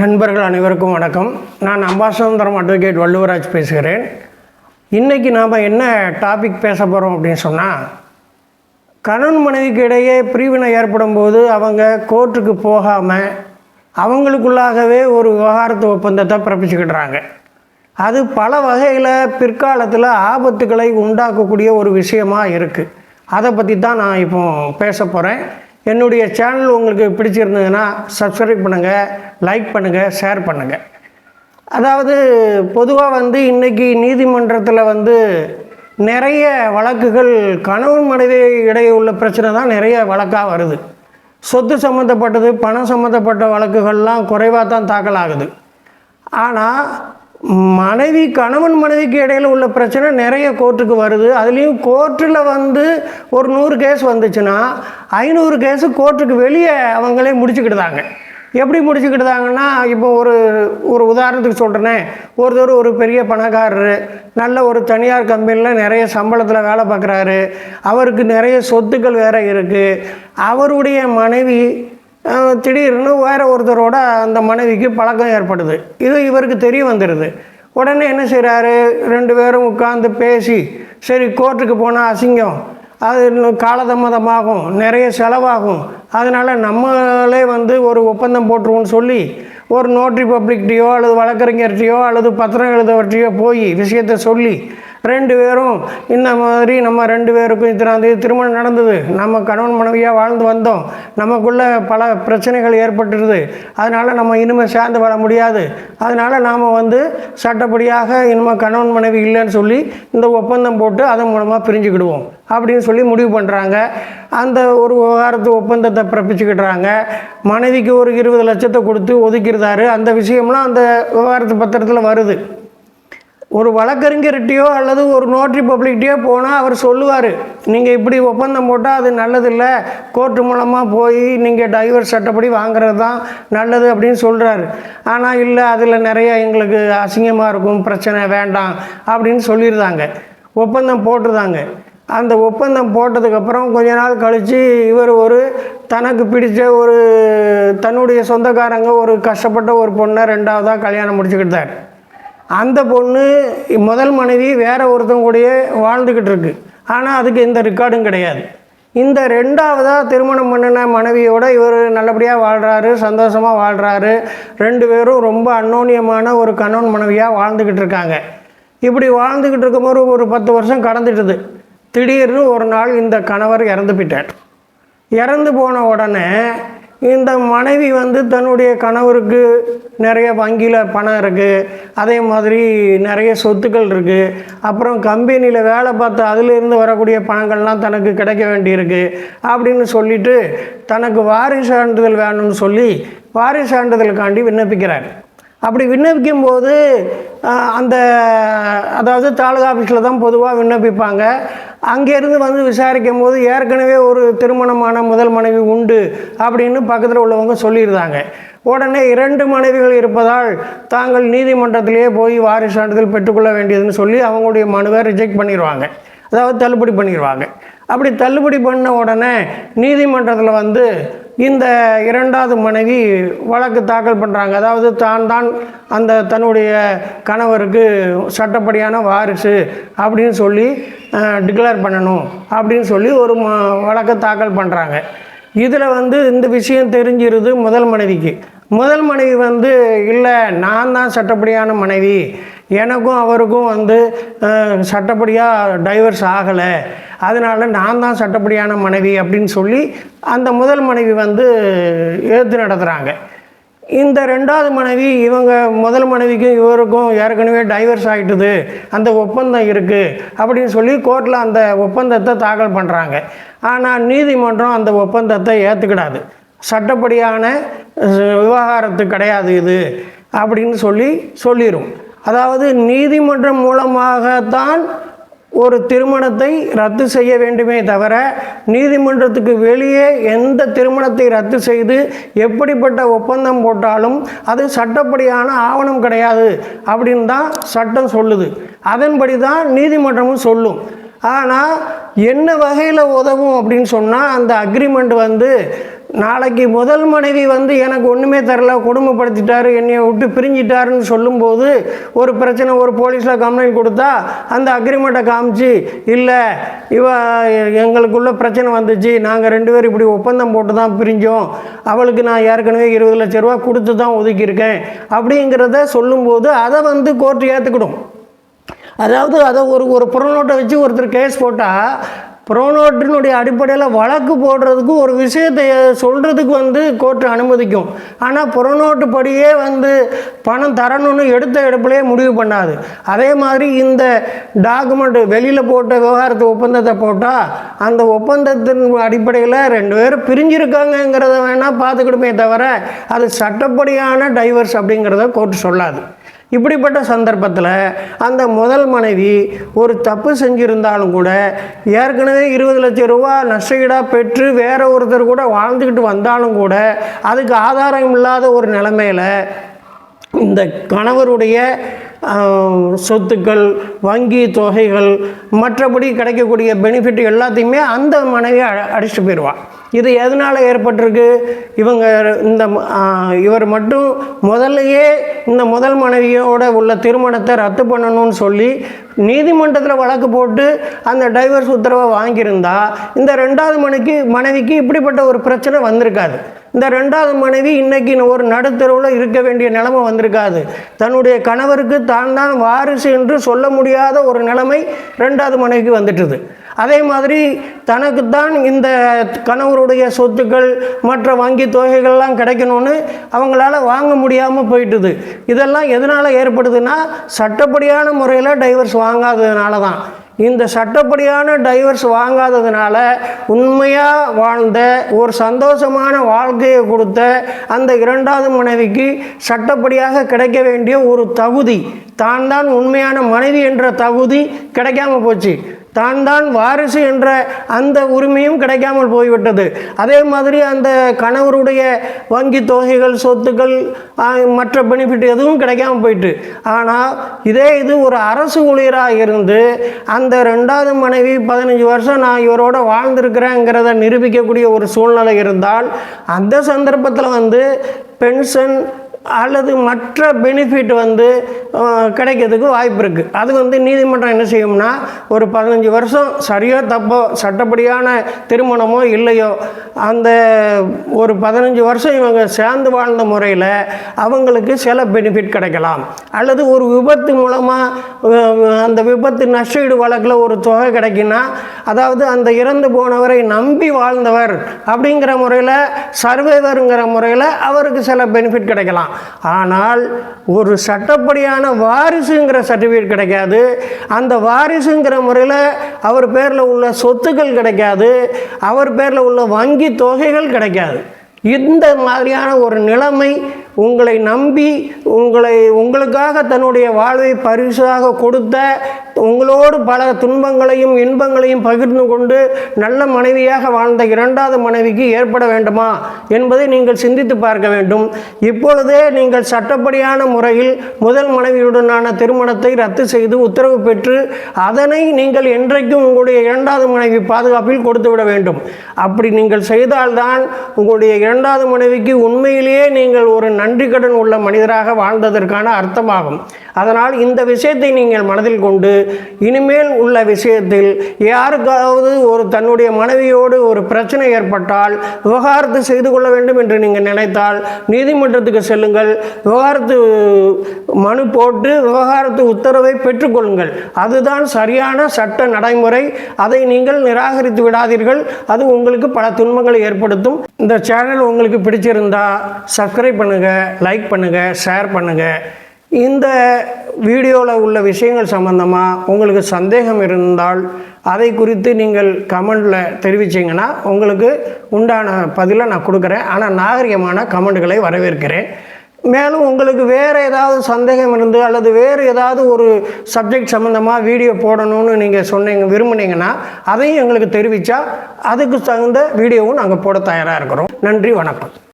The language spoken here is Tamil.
நண்பர்கள் அனைவருக்கும் வணக்கம். நான் அம்பாசந்தரம் அட்வொகேட் வள்ளுவராஜ் பேசுகிறேன். இன்றைக்கி நாம் என்ன டாபிக் பேச போகிறோம் அப்படின்னு சொன்னால் கணவன் மனைவிக்கு இடையே பிரிவினை ஏற்படும் போது அவங்க கோர்ட்டுக்கு போகாமல் அவங்களுக்குள்ளாகவே ஒரு விவகாரத்து ஒப்பந்தத்தை பிறப்பிச்சுக்கிடுறாங்க. அது பல வகையில் பிற்காலத்தில் ஆபத்துக்களை உண்டாக்கக்கூடிய ஒரு விஷயமாக இருக்குது அதை பற்றி தான் நான் இப்போ பேச போகிறேன் என்னுடைய சேனல் உங்களுக்கு பிடிச்சிருந்ததுன்னா சப்ஸ்கிரைப் பண்ணுங்கள் லைக் பண்ணுங்கள் ஷேர் பண்ணுங்கள் அதாவது பொதுவாக வந்து இன்றைக்கி நீதிமன்றத்தில் வந்து நிறைய வழக்குகள் கணவன் மனைவி இடையே உள்ள பிரச்சனை தான் நிறைய வழக்காக வருது. சொத்து சம்மந்தப்பட்டது பணம் சம்மந்தப்பட்ட வழக்குகள்லாம் குறைவாக தான் தாக்கல் ஆகுது. ஆனால் மனைவி கணவன் மனைவிக்கு இடையில் உள்ள பிரச்சனை நிறைய கோர்ட்டுக்கு வருது. அதுலேயும் கோர்ட்டில் வந்து ஒரு நூறு கேஸ் வந்துச்சுன்னா ஐநூறு கேஸு கோர்ட்டுக்கு வெளியே அவங்களே முடிச்சுக்கிட்டுதாங்க எப்படி முடிச்சுக்கிட்டுதாங்கன்னா இப்போ ஒரு ஒரு உதாரணத்துக்கு சொல்கிறேனே ஒருத்தர் ஒரு பெரிய பணக்காரர் நல்ல ஒரு தனியார் கம்பெனியில் நிறைய சம்பளத்தில் வேலை பார்க்குறாரு. அவருக்கு நிறைய சொத்துக்கள் வேறு இருக்குது அவருடைய மனைவி திடீர்னு வேறு ஒருத்தரோட அந்த மனைவிக்கு பழக்கம் ஏற்படுது. இது இவருக்கு தெரிய வந்துடுது உடனே என்ன செய்கிறாரு ரெண்டு பேரும் உட்காந்து பேசி சரி கோர்ட்டுக்கு போனால் அசிங்கம். அது காலதாமதமாகும் நிறைய செலவாகும். அதனால் நம்மளே வந்து ஒரு ஒப்பந்தம் போட்டுருவோம்னு சொல்லி ஒரு நோட்ரி பப்ளிக்டையோ அல்லது வழக்கறிஞர்கிட்டையோ அல்லது பத்திரம் எழுதவற்றையோ போய் விஷயத்தை சொல்லி ரெண்டு பேரும் இந்த மாதிரி நம்ம ரெண்டு பேருக்கும் இத்தனாம் தேதி திருமணம் நடந்தது. நம்ம கணவன் மனைவியாக வாழ்ந்து வந்தோம். நமக்குள்ளே பல பிரச்சனைகள் ஏற்பட்டுருது. அதனால் நம்ம இனிமேல் சேர்ந்து வர முடியாது. அதனால் நாம் வந்து சட்டப்படியாக இனிமேல் கணவன் மனைவி இல்லைன்னு சொல்லி இந்த ஒப்பந்தம் போட்டு அதன் மூலமாக பிரிஞ்சுக்கிடுவோம். அப்படின்னு சொல்லி முடிவு பண்ணுறாங்க அந்த ஒரு விவகாரத்து ஒப்பந்தத்தை பிறப்பிச்சுக்கிடுறாங்க. மனைவிக்கு ஒரு இருபது லட்சத்தை கொடுத்து ஒதுக்கிடுறாரு. அந்த விஷயம்லாம் அந்த விவகாரத்து பத்திரத்தில் வருது. ஒரு வழக்கறிஞர்கிட்டயோ அல்லது ஒரு நோட்ரி பப்ளிக்டையோ போனால் அவர் சொல்லுவார் நீங்கள் இப்படி ஒப்பந்தம் போட்டால் அது நல்லதில்லை. கோர்ட்டு மூலமாக போய் நீங்கள் டைவர்ஸ் சட்டப்படி வாங்குறது தான் நல்லது அப்படின்னு சொல்கிறாரு ஆனால் இல்லை அதில் நிறைய எங்களுக்கு அசிங்கமாக இருக்கும் பிரச்சனை வேண்டாம் அப்படின்னு சொல்லியிருந்தாங்க ஒப்பந்தம் போட்டுருந்தாங்க. அந்த ஒப்பந்தம் போட்டதுக்கப்புறம் கொஞ்ச நாள் கழித்து இவர் ஒரு தனக்கு பிடித்த ஒரு தன்னுடைய சொந்தக்காரங்க ஒரு கஷ்டப்பட்ட ஒரு பொண்ணை ரெண்டாவதாக கல்யாணம் முடிச்சுக்கிட்டார். அந்த பொண்ணு முதல் மனைவி வேற ஒருத்தங்க கூடயே வாழ்ந்துக்கிட்டு இருக்கு. ஆனால் அதுக்கு எந்த ரெக்கார்டும் கிடையாது. இந்த ரெண்டாவதாக திருமணம் பண்ணின மனைவியோட இவர் நல்லபடியாக வாழ்கிறாரு சந்தோஷமாக வாழ்கிறாரு ரெண்டு பேரும் ரொம்ப அன்னோன்யமான ஒரு கணவன் மனைவியாக வாழ்ந்துக்கிட்டு இருக்காங்க. இப்படி வாழ்ந்துக்கிட்டு இருக்கும்போது ஒரு பத்து வருஷம் கடந்துட்டுது. திடீர்னு ஒரு நாள் இந்த கணவர் இறந்து போயிட்டார். இறந்து போன உடனே இந்த மனைவி வந்து தன்னுடைய கணவருக்கு நிறைய வங்கியில் பணம் இருக்குது அதே மாதிரி நிறைய சொத்துக்கள் இருக்குது அப்புறம் கம்பெனியில் வேலை பார்த்து அதிலிருந்து வரக்கூடிய பணங்கள்லாம் தனக்கு கிடைக்க வேண்டியிருக்கு. அப்படின்னு சொல்லிட்டு தனக்கு வாரிசு சான்றிதழ் வேணும்னு சொல்லி வாரிசு சான்றிதழுக்காண்டி விண்ணப்பிக்கிறார். அப்படி விண்ணப்பிக்கும் போது அந்த அதாவது தாலுகா ஆஃபீஸில் தான் பொதுவாக விண்ணப்பிப்பாங்க. அங்கேருந்து வந்து விசாரிக்கும் போது ஏற்கனவே ஒரு திருமணமான முதல் மனைவி உண்டு அப்படின்னு பக்கத்தில் உள்ளவங்க சொல்லியிருந்தாங்க. உடனே இரண்டு மனைவிகள் இருப்பதால் தாங்கள் நீதிமன்றத்திலேயே போய் வாரிசு சான்றிதழ் பெற்றுக்கொள்ள வேண்டியதுன்னு சொல்லி அவங்களுடைய மனுவை ரிஜெக்ட் பண்ணிடுவாங்க அதாவது தள்ளுபடி பண்ணிடுவாங்க அப்படி தள்ளுபடி பண்ண உடனே நீதிமன்றத்தில் வந்து இந்த இரண்டாவது மனைவி வழக்கு தாக்கல் பண்ணுறாங்க அதாவது தான் தான் அந்த தன்னுடைய கணவருக்கு சட்டப்படியான வாரிசு அப்படின்னு சொல்லி டிக்ளேர் பண்ணணும் அப்படின்னு சொல்லி ஒரு ம வழக்கை தாக்கல் பண்ணுறாங்க இதில் வந்து இந்த விஷயம் தெரிஞ்சிருது முதல் மனைவிக்கு. முதல் மனைவி வந்து இல்லை நான் தான் சட்டப்படியான மனைவி. எனக்கும் அவருக்கும் வந்து சட்டப்படியாக டைவர்ஸ் ஆகலை. அதனால் நான் தான் சட்டப்படியான மனைவி அப்படின்னு சொல்லி அந்த முதல் மனைவி வந்து ஏற்று நடத்துகிறாங்க இந்த ரெண்டாவது மனைவி இவங்க முதல் மனைவிக்கும் இவருக்கும் ஏற்கனவே டைவர்ஸ் ஆகிட்டுது அந்த ஒப்பந்தம் இருக்குது அப்படின்னு சொல்லி கோர்ட்டில் அந்த ஒப்பந்தத்தை தாக்கல் பண்ணுறாங்க ஆனால் நீதிமன்றம் அந்த ஒப்பந்தத்தை ஏற்றுக்கிடாது சட்டப்படியான விவகாரத்து கிடையாது இது அப்படின்னு சொல்லி சொல்லிடும் அதாவது நீதிமன்றம் மூலமாகத்தான் ஒரு திருமணத்தை ரத்து செய்ய வேண்டுமே தவிர நீதிமன்றத்துக்கு வெளியே எந்த திருமணத்தை ரத்து செய்து எப்படிப்பட்ட ஒப்பந்தம் போட்டாலும் அது சட்டப்படியான ஆவணம் கிடையாது அப்படின்னு தான் சட்டம் சொல்லுது. அதன்படி தான் நீதிமன்றமும் சொல்லும். ஆனால் என்ன வகையில் உதவும் அப்படின்னு சொன்னால் அந்த அக்ரிமெண்ட் வந்து நாளைக்கு முதல் மனைவி வந்து எனக்கு ஒன்றுமே தரல கொடுமைப்படுத்திட்டாரு என்னையை விட்டு பிரிஞ்சிட்டாருன்னு சொல்லும்போது ஒரு பிரச்சனை ஒரு போலீஸில் கம்ப்ளைண்ட் கொடுத்தா அந்த அக்ரிமெண்ட்டை காமிச்சு இல்லை இவ எங்களுக்குள்ள பிரச்சனை வந்துச்சு நாங்கள் ரெண்டு பேரும் இப்படி ஒப்பந்தம் போட்டு தான் பிரிஞ்சோம். அவளுக்கு நான் ஏற்கனவே இருபது லட்ச ரூபா கொடுத்து தான் ஒதுக்கியிருக்கேன். அப்படிங்கிறத சொல்லும்போது அதை வந்து கோர்ட்டு ஏற்றுக்கிடும் அதாவது அதை ஒரு ஒரு புறநோட்டை வச்சு ஒருத்தர் கேஸ் போட்டால் புரோனோட்டினுடைய அடிப்படையில் வழக்கு போடுறதுக்கு ஒரு விஷயத்தை சொல்கிறதுக்கு வந்து கோர்ட்டு அனுமதிக்கும். ஆனால் புறநோட்டு படியே வந்து பணம் தரணும்னு எடுத்த எடுப்பிலே முடிவு பண்ணாது. அதே மாதிரி இந்த டாக்குமெண்ட் வெளியில் போட்ட விவகாரத்து ஒப்பந்தத்தை போட்டால் அந்த ஒப்பந்தத்தின் அடிப்படையில் ரெண்டு பேரும் பிரிஞ்சிருக்காங்கங்கிறத வேணால் பார்த்துக்கிடுமே தவிர அது சட்டப்படியான டைவர்ஸ் அப்படிங்கிறத கோர்ட்டு சொல்லாது. இப்படிப்பட்ட சந்தர்ப்பத்தில் அந்த முதல் மனைவி ஒரு தப்பு செஞ்சுருந்தாலும் கூட ஏற்கனவே இருபது லட்சம் ரூபா நஷ்டஈடாக பெற்று வேற ஒருத்தர் கூட வாழ்ந்துக்கிட்டு வந்தாலும் கூட அதுக்கு ஆதாரம் இல்லாத ஒரு நிலமையில் இந்த கணவருடைய சொத்துக்கள் வங்கி தொகைகள் மற்றபடி கிடைக்கக்கூடிய பெனிஃபிட் எல்லாத்தையுமே அந்த மனைவி அடிச்சுட்டு போயிடுவாள் இது எதனால் ஏற்பட்டிருக்கு? இவங்க இந்த இவர் மட்டும் முதல்லையே இந்த முதல் மனைவியோட உள்ள திருமணத்தை ரத்து பண்ணணும்னு சொல்லி நீதிமன்றத்தில் வழக்கு போட்டு அந்த டைவர்ஸ் உத்தரவை வாங்கியிருந்தா இந்த ரெண்டாவது மனைக்கு மனைவிக்கு இப்படிப்பட்ட ஒரு பிரச்சனை வந்திருக்காது. இந்த ரெண்டாவது மனைவி இன்னைக்கு ஒரு நடுத்தருவில் இருக்க வேண்டிய நிலைமை வந்திருக்காது. தன்னுடைய கணவருக்கு தான் தான் வாரிசு என்று சொல்ல முடியாத ஒரு நிலைமை ரெண்டாவது மனைவிக்கு வந்துட்டுது. அதே மாதிரி தனக்குத்தான் இந்த கணவருடைய சொத்துக்கள் மற்ற வங்கி தொகைகள்லாம் கிடைக்கணும்னு அவங்களால வாங்க முடியாமல் போயிட்டுது. இதெல்லாம் எதனால் ஏற்படுதுன்னா சட்டப்படியான முறையில் டைவர்ஸ் வாங்காததுனால தான் இந்த சட்டப்படியான டைவர்ஸ் வாங்காததுனால உண்மையாக வாழ்ந்த ஒரு சந்தோஷமான வாழ்க்கையை கொடுத்த அந்த இரண்டாவது மனைவிக்கு சட்டப்படியாக கிடைக்க வேண்டிய ஒரு தகுதி தான் தான் உண்மையான மனைவி என்ற தகுதி கிடைக்காம போச்சு. தான் தான் வாரிசு என்ற அந்த உரிமையும் கிடைக்காமல் போய்விட்டது. அதே மாதிரி அந்த கணவருடைய வங்கி தொகைகள் சொத்துக்கள் மற்ற பெனிஃபிட் எதுவும் கிடைக்காம போயிட்டு ஆனால் இதே இது ஒரு அரசு ஊழியராக இருந்து அந்த ரெண்டாவது மனைவி பதினஞ்சு வருஷம் நான் இவரோட வாழ்ந்திருக்கிறேங்கிறத நிரூபிக்கக்கூடிய ஒரு சூழ்நிலை இருந்தால் அந்த சந்தர்ப்பத்தில் வந்து பென்ஷன் அல்லது மற்ற பெனிஃபிட் வந்து கிடைக்கிறதுக்கு வாய்ப்பு இருக்குது அது வந்து நீதிமன்றம் என்ன செய்யும்னா ஒரு பதினஞ்சு வருஷம் சரியோ தப்போ சட்டப்படியான திருமணமோ இல்லையோ அந்த ஒரு பதினஞ்சு வருஷம் இவங்க சேர்ந்து வாழ்ந்த முறையில் அவங்களுக்கு சில பெனிஃபிட் கிடைக்கலாம். அல்லது ஒரு விபத்து மூலமாக அந்த விபத்து நஷ்டஈடு வழக்கில் ஒரு தொகை கிடைக்குன்னா அதாவது அந்த இறந்து போனவரை நம்பி வாழ்ந்தவர் அப்படிங்கிற முறையில் சர்வைவருங்கிற முறையில் அவருக்கு சில பெனிஃபிட் கிடைக்கலாம். ஆனால் ஒரு சட்டப்படியான வாரிசுங்கிற சர்டிஃபிகேட் கிடைக்காது. அந்த வாரிசுங்கிற முறையில் அவர் பேரில் உள்ள சொத்துக்கள் கிடைக்காது. அவர் பேரில் உள்ள வங்கி தொகைகள் கிடைக்காது. இந்த மாதிரியான ஒரு நிலைமை உங்களை நம்பி உங்களை உங்களுக்காக தன்னுடைய வாழ்வை பரிசாக கொடுத்த உங்களோடு பல துன்பங்களையும் இன்பங்களையும் பகிர்ந்து கொண்டு நல்ல மனைவியாக வாழ்ந்த இரண்டாவது மனைவிக்கு ஏற்பட வேண்டுமா என்பதை நீங்கள் சிந்தித்து பார்க்க வேண்டும். இப்பொழுதே நீங்கள் சட்டப்படியான முறையில் முதல் மனைவியுடனான திருமணத்தை ரத்து செய்து உத்தரவு பெற்று அதனை நீங்கள் என்றைக்கும் உங்களுடைய இரண்டாவது மனைவி பாதுகாப்பில் கொடுத்து விட வேண்டும். அப்படி நீங்கள் செய்தால்தான் உங்களுடைய இரண்டாவது மனைவிக்கு உண்மையிலேயே நீங்கள் ஒரு நன் நன்றி கடன் உள்ள மனிதராக வாழ்ந்ததற்கான அர்த்தமாகும். அதனால் இந்த விஷயத்தை நீங்கள் மனதில் கொண்டு இனிமேல் உள்ள விஷயத்தில் யாருக்காவது ஒரு தன்னுடைய மனைவியோடு ஒரு பிரச்சனை ஏற்பட்டால் விவகாரத்து செய்து கொள்ள வேண்டும் என்று நீங்கள் நினைத்தால் நீதிமன்றத்துக்கு செல்லுங்கள். விவகாரத்து மனு போட்டு விவகாரத்து உத்தரவை பெற்றுக்கொள்ளுங்கள். அதுதான் சரியான சட்ட நடைமுறை. அதை நீங்கள் நிராகரித்து விடாதீர்கள். அது உங்களுக்கு பல துன்பங்களை ஏற்படுத்தும். இந்த சேனல் உங்களுக்கு பிடிச்சிருந்தா சப்ஸ்கிரைப் பண்ணுங்கள் லைக் பண்ணுங்கள் ஷேர் பண்ணுங்கள் இந்த வீடியோவில் உள்ள விஷயங்கள் சம்பந்தமாக உங்களுக்கு சந்தேகம் இருந்தால் அதை குறித்து நீங்கள் கமெண்டில் தெரிவிச்சிங்கன்னா உங்களுக்கு உண்டான பதிலை நான் கொடுக்குறேன். ஆனால் நாகரிகமான கமெண்ட்களை வரவேற்கிறேன். மேலும் உங்களுக்கு வேறு ஏதாவது சந்தேகம் இருந்து அல்லது வேறு ஏதாவது ஒரு சப்ஜெக்ட் சம்மந்தமாக வீடியோ போடணும்னு நீங்கள் சொன்னீங்க விரும்புனீங்கன்னா அதையும் எங்களுக்கு தெரிவித்தா அதுக்கு தகுந்த வீடியோவும் நாங்கள் போட தயாராக இருக்கிறோம். நன்றி வணக்கம்.